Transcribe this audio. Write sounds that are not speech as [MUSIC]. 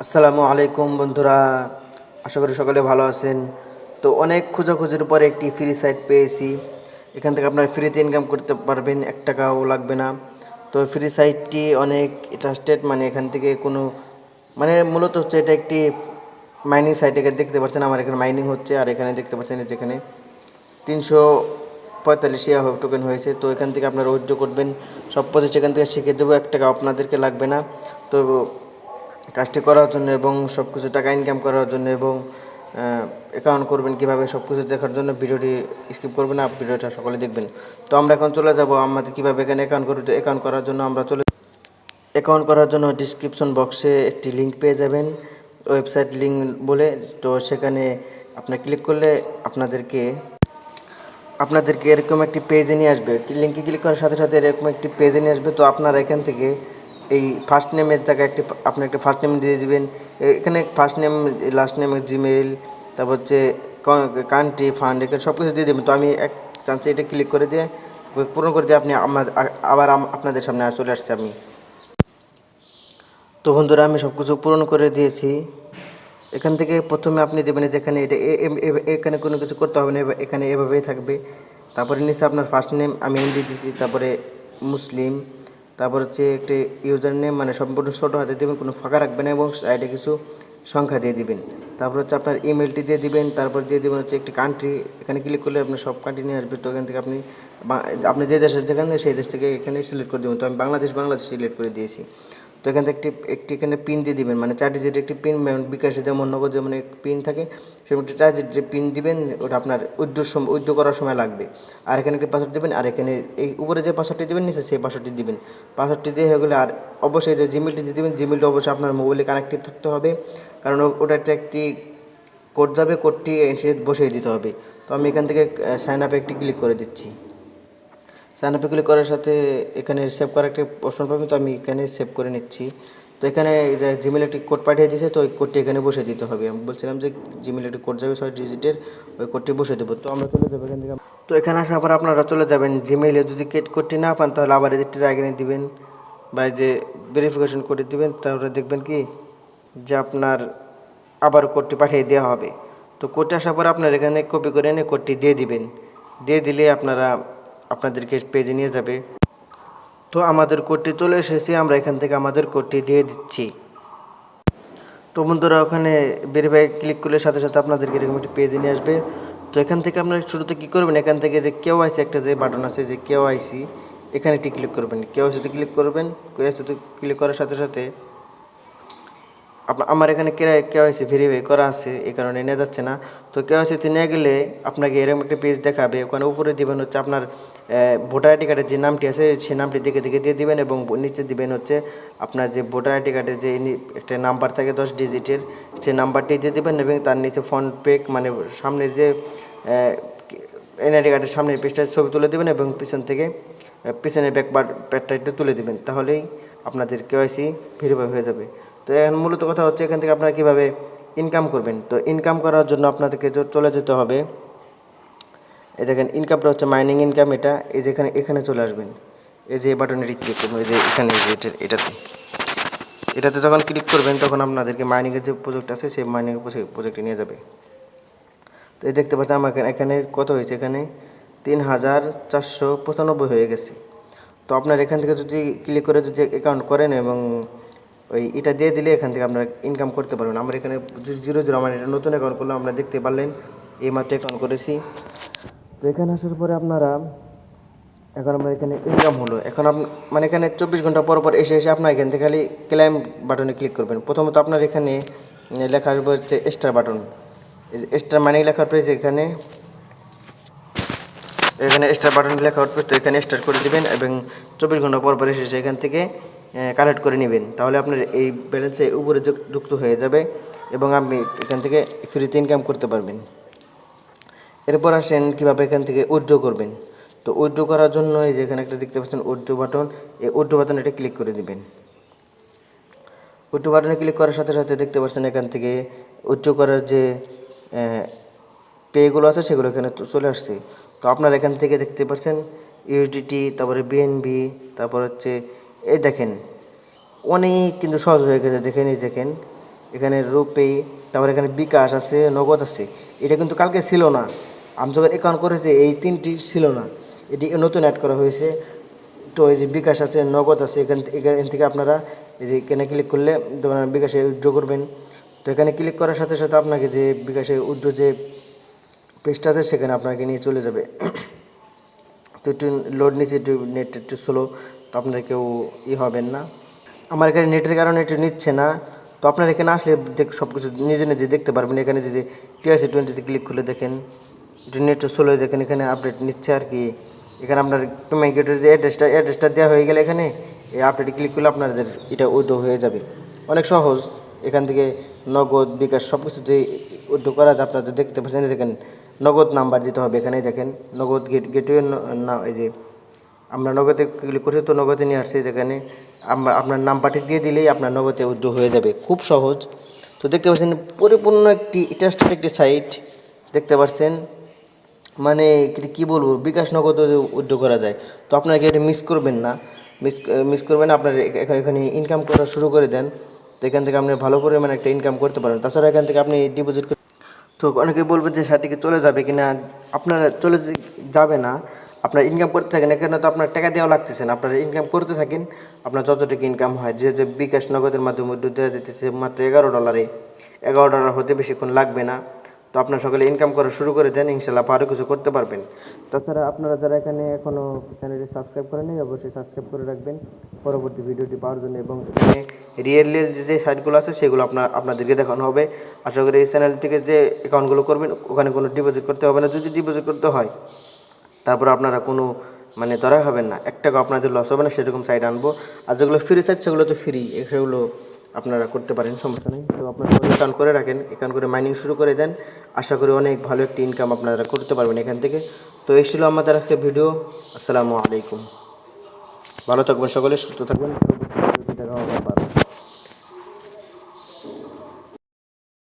আসসালামু আলাইকুম বন্ধুরা, আশা করি সকলে ভালো আছেন। তো অনেক খোঁজাখুঁজির পরে একটি ফ্রি সাইট পেয়েছি। এখান থেকে আপনারা ফ্রিতে ইনকাম করতে পারবেন, এক টাকাও লাগবে না। তো ফ্রি সাইটটি অনেক ট্রাস্টেড মানে এখান থেকে কোনো মানে মূলত হচ্ছে এটা একটি মাইনিং সাইট এখানে দেখতে পাচ্ছেন আমার এখানে মাইনিং হচ্ছে, আর এখানে দেখতে পাচ্ছেন যেখানে তিনশো পঁয়তাল্লিশ ইয়া টোকেন হয়েছে। তো এখান থেকে আপনারা উইথড্র করবেন। সব প্রসেস এখান থেকে শিখে দেবো, এক টাকা আপনাদেরকে লাগবে না। তো কাজটি করার জন্য এবং সব কিছু টাকা ইনকাম করার জন্য এবং অ্যাকাউন্ট করবেন কীভাবে সব কিছু দেখার জন্য ভিডিওটি স্কিপ করবেন না, ভিডিওটা সকলে দেখবেন। তো আমরা এখন চলে যাব আমাদের কীভাবে এখানে অ্যাকাউন্ট করতে অ্যাকাউন্ট করার জন্য আমরা চলে অ্যাকাউন্ট করার জন্য ডিসক্রিপশন বক্সে একটি লিঙ্ক পেয়ে যাবেন ওয়েবসাইট লিঙ্ক বলে। তো সেখানে আপনি ক্লিক করলে আপনাদেরকে আপনাদেরকে এরকম একটি পেজে নিয়ে আসবে। লিঙ্কে ক্লিক করার সাথে সাথে এরকম একটি পেজে নিয়ে আসবে। তো আপনারা এখান থেকে এই ফার্স্ট নেমের জায়গায় একটি আপনি একটা ফার্স্ট নেম দিয়ে দিবেন। এখানে first name last name Gmail তারপর হচ্ছে কান্ট্রি ফান্ড এখানে সব কিছু দিয়ে দেবেন। তো আমি এক চান্সে এটা ক্লিক করে দিয়ে, পূরণ করে দিয়ে আপনি আমার আবার আপনাদের সামনে চলে আসছি আমি। তো বন্ধুরা, আমি সব কিছু পূরণ করে দিয়েছি। এখান থেকে প্রথমে আপনি দেবেন যেখানে এটা এখানে কোনো কিছু করতে হবে না এখানে এভাবেই থাকবে। তারপরে নিচে আপনার ফার্স্ট নেম আমি এমডি দিয়েছি, তারপরে মুসলিম তারপর হচ্ছে একটি ইউজার নেম মানে সম্পূর্ণ ছোটো হাতে দেবেন, কোনো ফাঁকা রাখবেন এবং সাইডে কিছু সংখ্যা দিয়ে দিবেন। তারপর হচ্ছে আপনার ইমেলটি দিয়ে দিবেন, তারপর দিয়ে দেবেন হচ্ছে একটি কান্ট্রি এখানে ক্লিক করলে আপনার সব কান্ট্রি নিয়ে আসবে। তো এখান থেকে আপনি আপনি যে দেশের যেখানে, সেই দেশ থেকে এখানে সিলেক্ট করে দেবেন। তো আমি বাংলাদেশ বাংলাদেশ সিলেক্ট করে দিয়েছি। তো এখান থেকে একটি একটি এখানে পিন দিয়ে দিবেন। মানে চার ডিজিট একটি পিন বিকাশে যেমন নগদ যেমন একটি পিন থাকে, সেরকম একটি চার ডিজিট যে পিন দিবেন, ওটা আপনার উদ্যোগ সময় উদ্যোগ করার সময় লাগবে। আর এখানে একটি পাসওয়ার্ড দেবেন, আর এখানে এই উপরে যে পাসওয়ার্ডটি দিবেন, নিচে সেই পাসওয়ার্ডটি দিবেন। পাসওয়ার্ডটি দিয়ে হয়ে গেলে আর অবশ্যই যে জিমেলটি যে দিবেন জিমেলটা অবশ্যই আপনার মোবাইলে কানেক্টেড থাকতে হবে। কারণ ওটা একটা একটি কোড যাবে কোডটি বসিয়ে দিতে হবে। তো আমি এখান থেকে সাইন আপে একটি ক্লিক করে দিচ্ছি। সাইন আপে ক্লিক করার সাথে এখানে সেভ করার একটা অপশন পাবেন, তো আমি এখানে সেভ করে নিচ্ছি। তো এখানে জিমেল একটি কোড পাঠিয়ে দিয়েছে, তো ওই কোডটি এখানে বসে দিতে হবে। আমি বলছিলাম যে জিমেল একটি কোড যাবে, ছয় ডিজিটের ওই কোডটি বসে দেবো। তো আমরা চলে যাব এখান থেকে। তো এখানে আসার পর আপনারা চলে যাবেন জিমেইলে যদি কেট কোডটি না পান, তাহলে আবার এদিকটি আগে দিবেন বা যে ভেরিফিকেশন করে দিবেন, তাহলে দেখবেন কি যে আপনার আবার কোডটি পাঠিয়ে দেওয়া হবে। তো কোডটি আসার পর আপনার এখানে কপি করে এনে কোডটি দিয়ে দিবেন। দিয়ে দিলে আপনারা আপনাদেরকে পেজে নিয়ে যাবে। তো আমাদের কোডটি চলে এসেছে, আমরা এখান থেকে আমাদের কোডটি দিয়ে দিচ্ছি। তো বন্ধুরা, ওখানে ভেরিফাই ক্লিক করলে সাথে সাথে আপনাদেরকে এরকম একটি পেজে নিয়ে আসবে। তো এখান থেকে আপনারা শুরুতে কী করবেন? এখান থেকে যে কেউ আইসি একটা যে বাটন আছে, যে কেউ আইসি এখানে একটি ক্লিক করবেন। কেউ আইসিতে ক্লিক করবেন। কেউ আইসিতে ক্লিক করার সাথে সাথে আমার এখানে কেওয়াইসি ভেরিফাই করা আছে এই কারণে নিয়ে যাচ্ছে না। তো কেওয়াইসিতে নিয়ে গেলে আপনাকে এরকম একটা পেজ দেখাবে, ওখানে উপরে দিবেন হচ্ছে আপনার ভোটার আইডি কার্ডের যে নামটি আছে সেই নামটি দেখে দেখে দিয়ে দিবেন এবং নিচে দিবেন হচ্ছে আপনার যে ভোটার আইডি কার্ডের যে একটা নাম্বার থাকে দশ ডিজিটের সেই নাম্বারটি দিয়ে দিবেন এবং তার নিচে ফোন পে মানে সামনের যে এনআইডি কার্ডের সামনের পেজটার ছবি তুলে দেবেন এবং পিছন থেকে পিছনের ব্যাক প্যাডটা একটু তুলে দেবেন, তাহলেই আপনাদের কেওয়াইসি ভেরিফাই হয়ে যাবে। তো এখন মূলত কথা হচ্ছে এখান থেকে আপনারা কীভাবে ইনকাম করবেন। তো ইনকাম করার জন্য আপনাদেরকে চলে যেতে হবে। এই দেখেন ইনকামটা হচ্ছে মাইনিং ইনকাম এটা। এই যে এখানে এখানে চলে আসবেন। এই যে বাটনে ক্লিক করবেন, এই যে এখানে এটাতে। এটাতে যখন ক্লিক করবেন, তখন আপনাদেরকে মাইনিংয়ের যে প্রজেক্ট আছে, সেই মাইনিং প্রজেক্টে নিয়ে যাবে। তো এই দেখতে পাচ্ছেন আমার এখানে কত হয়েছে এখানে? তিন হাজার চারশো পঁচানব্বই হয়ে গেছে। তো আপনার এখান থেকে যদি ক্লিক করে যদি অ্যাকাউন্ট করেন এবং ওই এটা দিয়ে দিলে এখান থেকে আপনারা ইনকাম করতে পারবেন। আমার এখানে জিরো জিরো, আমার এটা নতুন অ্যাকাউন্ট করলে আমরা দেখতে পারলেন এই মাত্র অ্যাকাউন্ট করেছি। তো এখানে আসার পরে আপনারা, এখন আমরা এখানে ইনকাম হলো। এখন মানে এখানে চব্বিশ ঘণ্টা পর পর এসে এসে আপনার এখান থেকে খালি ক্লাইম বাটনে ক্লিক করবেন। প্রথমত আপনার এখানে লেখা আসবে হচ্ছে স্টার বাটন স্টার মানে লেখা পেয়েছে এখানে এখানে স্টার বাটন লেখা উঠবে তো এখানে স্টার করে দিবেন এবং চব্বিশ ঘণ্টা পর পর এসে এখান থেকে কালেক্ট করে নেবেন। তাহলে আপনার এই ব্যালেন্সে উপরে যুক- যুক্ত হয়ে যাবে এবং আপনি এখান থেকে ফ্রিতে ইনকাম করতে পারবেন। এরপর আসেন কীভাবে এখান থেকে উইথড্র করবেন। তো উইড্রো করার জন্য এই যেখানে একটা দেখতে পাচ্ছেন উইড্রো বাটন এই উইড্রো বাটন এটা ক্লিক করে দিবেন। উইড্রো বাটনে ক্লিক করার সাথে সাথে দেখতে পাচ্ছেন এখান থেকে উইড্রো করার যে পেগুলো আছে সেগুলো এখানে চলে আসছে। তো আপনারা এখান থেকে দেখতে পাচ্ছেন ইউডিটি তারপরে বিএনবি তারপর হচ্ছে এই দেখেন, অনেক কিন্তু সহজ হয়ে গেছে দেখেন এই দেখেন। এখানে রুপে, তারপরে এখানে বিকাশ আছে, নগদ আছে। এটা কিন্তু কালকে ছিল না। আমি যখন অ্যাকাউন্ট করেছি, এই তিনটি ছিল না। এটি নতুন অ্যাড করা হয়েছে। তো এই যে বিকাশ আছে, নগদ আছে, এখান এখান থেকে আপনারা এই যে এখানে ক্লিক করলে বিকাশে উইথড্র করবেন। তো এখানে ক্লিক করার সাথে সাথে আপনাকে যে বিকাশে উইথড্র যে পেজটা আছে, সেখানে আপনাকে নিয়ে চলে যাবে। [COUGHS] তো একটু লোড নিচ্ছে একটু নেট একটু স্লো তো আপনারা কেউ ই হবেন না। আমার এখানে নেটের কারণে একটু নিচ্ছে না। তো আপনার এখানে আসলে দেখ সব কিছু নিজে নিজে দেখতে পারবেন। এখানে যদি টিআরসি টোয়েন্টিতে ক্লিক করলে দেখেন, একটু নেট হয়ে দেখেন, এখানে আপডেট নিচ্ছে আর কি। এখানে আপনার পেমেন্ট গেটের যে অ্যাড্রেসটা অ্যাড্রেসটা দেওয়া হয়ে গেলে এখানে এই আপডেট ক্লিক করলে আপনাদের এটা উইডো হয়ে যাবে। অনেক সহজ। এখান থেকে নগদ, বিকাশ সব কিছুতেই উইডো করা যায়। আপনাদের দেখতে পাচ্ছেন দেখেন, নগদ নাম্বার দিতে হবে। এখানে দেখেন, নগদ গেট গেটওয়ে না, এই যে আমরা নগদে ক্লিক করছি তো নগদে নিয়ে আসছি যেখানে আমরা আপনার নাম্বারটি দিয়ে দিলেই আপনার নগদে উদ্যোগ হয়ে যাবে। খুব সহজ। তো দেখতে পাচ্ছেন, পরিপূর্ণ একটি ইটাস্টের একটি সাইট দেখতে পাচ্ছেন। মানে কি- বলব, বিকাশ নগদ উদ্যোগ করা যায়। তো আপনারা কি এটা মিস করবেন না। মিস মিস করবেন আপনার এখ- এখ- এখানে ইনকাম করা শুরু করে দেন। তো এখান থেকে আপনি ভালো পরিমাণে একটা ইনকাম করতে পারেন। তাছাড়া এখান থেকে আপনি ডিপোজিট তো অনেকে বলবে যে সাথীকে চলে যাবে কিনা? আপনারা চলে যাবে না। আপনার ইনকাম করতে থাকেন, এখানে তো আপনার টাকা দেওয়া লাগতেছে না। আপনারা ইনকাম করতে থাকেন, আপনার যতটুকু ইনকাম হয়, যে যে বিকাশ নগদের মাধ্যমে দেওয়া যেতেছে, মাত্র এগারো ডলারে এগারো ডলার হতে বেশিক্ষণ লাগবে না। তো আপনার সকালে ইনকাম করা শুরু করে দেন ইনশাল্লাহ আরও কিছু করতে পারবেন। তাছাড়া আপনারা যারা এখানে এখনও চ্যানেলটি সাবস্ক্রাইব করেনি অবশ্যই সাবস্ক্রাইব করে রাখবেন। পরবর্তী ভিডিওটি পাওয়ার জন্য এবং এখানে রিয়েল রিয়েল যে সাইটগুলো আছে, সেগুলো আপনার, আপনাদেরকে দেখানো হবে। আশা করি এই চ্যানেল থেকে যে অ্যাকাউন্টগুলো করবেন, ওখানে কোনো ডিপোজিট করতে হবে না। যদি ডিপোজিট করতে হয় তারপর আপনারা কোনো মানে ধরা হবেন না। এক টাকা আপনাদের লস হবে না, সেরকম সাইড আনব। আর যেগুলো ফ্রি সাইট সেগুলো তো ফ্রি সেগুলো আপনারা করতে পারেন, সমস্যা নেই। তো আপনারা অ্যাকাউন্ট করে রাখেন এখান করে মাইনিং শুরু করে দেন। আশা করি অনেক ভালো একটি ইনকাম আপনারা করতে পারবেন এখান থেকে। তো এই ছিল আমাদের আজকে ভিডিও আসসালামু আলাইকুম। ভালো থাকবেন সকলে, সুস্থ থাকবেন।